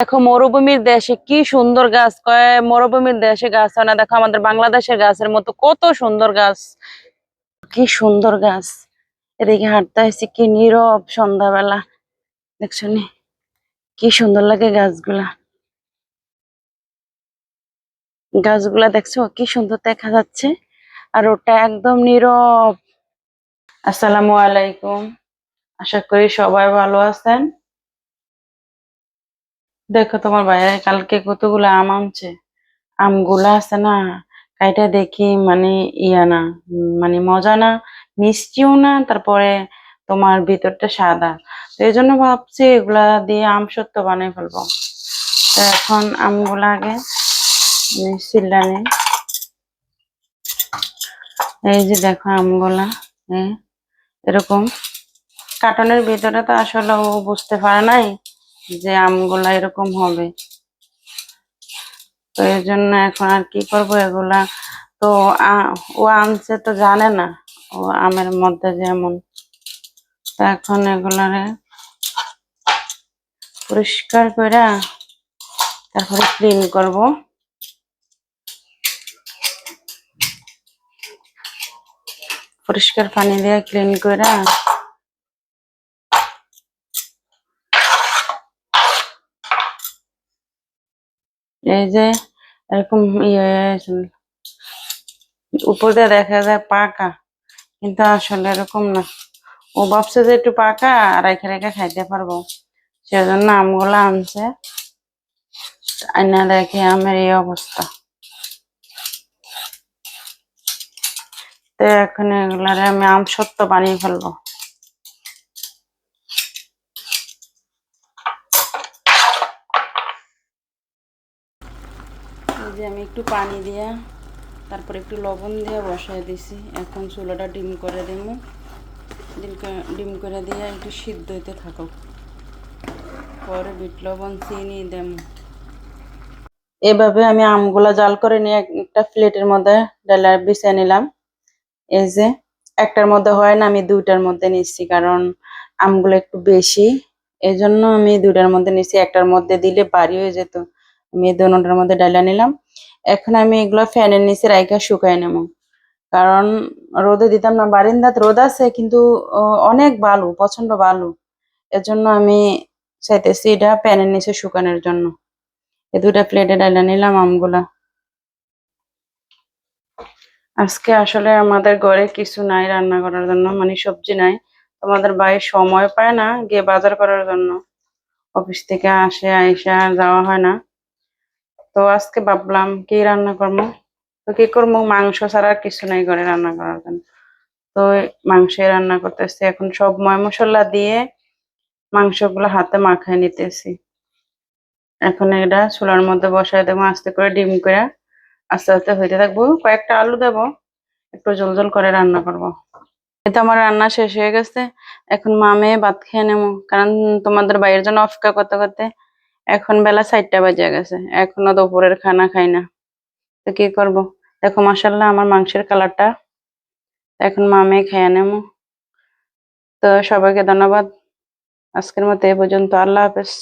দেখো, মরুভূমির দেশে কি সুন্দর গাছ, কয় মরুভূমির দেশে গাছ হয় না? দেখো, আমাদের বাংলাদেশের গাছের মতো কত সুন্দর গাছ। কি সুন্দর গাছ। এদিকে হাঁটতে আসছি, কি নীরব সন্ধ্যাবেলা। দেখছ নি? কি সুন্দর লাগে গাছগুলা। গাছগুলা দেখছ, কি সুন্দর দেখা যাচ্ছে। আর ওটা একদম নীরব। আসসালামু আলাইকুম। আশা করি সবাই ভালো আছেন। দেখো তোমার ভাইয়া কালকে কতগুলো আম আনছে। আমগুলা আছে না, কাইটা দেখি মানে ইয়া না মানে মজা না, মিষ্টিও না, তারপরে তোমার ভিতরটা সাদা। তো এই জন্য ভাবছি এগুলা দিয়ে আম সত্য বানিয়ে ফেলব। তো এখন আমগুলা আগে সিল্লা নেই। এই যে দেখো আমগুলা এরকম। কার্টনের ভিতরে তো আসলে ও বুঝতে পারে নাই। যে আমগুলা এরকম হবে। তো এর জন্য এখন আর কি করব এগুলা। তো ও আনছে তো জানে না, ও আমের মধ্যে যেমন। তো এখন এগুলারে পরিষ্কার করে তারপরে ক্লিন করব। পরিষ্কার পানি দিয়ে ক্লিন করে এই যে এরকম ইয়ে উপর দেখা যায় পাকা, কিন্তু আসলে এরকম না। ও ভাবছে যে একটু পাকা আর রেখে রেখে খাইতে পারব। সেজন্য আমগুলো আনছে। আইনা দেখে আমের এই অবস্থা। তো এখন এগুলারে আমি আম সত্য বানিয়ে ফেলব। যে আমি একটু পানি দিয়ে তারপর একটু লবণ দিয়ে বসায় দিছি। এখন চুলাটা ডিম করে দেবো। ডিম ডিম করে দিয়ে একটু সিদ্ধ হইতে থাকো পরে বিট লবণ চিনি দেব। এভাবে আমি আমগুলা জাল করে নিয়ে একটা প্লেটের মধ্যে ডালা বিছিয়ে নিলাম। এই যে একটার মধ্যে হয় না, আমি দুইটার মধ্যে নিচ্ছি কারণ আমগুলো একটু বেশি। এই জন্য আমি দুইটার মধ্যে নিচ্ছি। একটার মধ্যে দিলে বাড়ি হয়ে যেত। আমি দুটার মধ্যে ডালা নিলাম। এখন আমি এগুলো ফ্যানের নিচে রাইখা শুকাই নেব। কারণ রোদে দিতাম না, বারিন্দাত রোদ আছে কিন্তু অনেক বালু প্রচণ্ড বালু। এর জন্য আমি চাইতেছি এটা প্যানের নিচে শুকানোর জন্য। এই দুটা প্লেটে ডালা নিলাম আমগুলা। আজকে আসলে আমাদের ঘরে কিছু নাই রান্না করার জন্য মানে সবজি নাই। তোমাদের ভাই সময় পায় না গিয়ে বাজার করার জন্য। অফিস থেকে আসে, আইসা, যাওয়া হয় না। তো আজকে ভাবলাম কি রান্না করব? তো কি করব? মাংস ছাড়া আর কিছু নাই ঘরে রান্না করার জন্য। তো মাংসে রান্না করতেছি। এখন সব ময় মশলা দিয়ে মাংসগুলো হাতে মাখায় নিতেছি। এখন এটা চুলার মধ্যে বসায় দেবো, আস্তে করে ডিম করে আস্তে আস্তে হইতে থাকব। কয়েকটা আলু দেবো, একটু জল জল করে রান্না করব। এটা আমার রান্না শেষ হয়ে গেছে। এখন মামে ভাত খেয়ে নেব। কারণ তোমাদের বাইরের জন্য অপেক্ষা করতে করতে এখন বেলা চারটা বাজে গেছে, এখনও দুপুরের খানা খাই না। তো কি করব? দেখো মাসাল্লাহ আমার মাংসের কালারটা এখন মামে খেয়ে নেব তো সবাইকে ধন্যবাদ। আজকের মতো এ পর্যন্ত। আল্লাহ হাফেজ।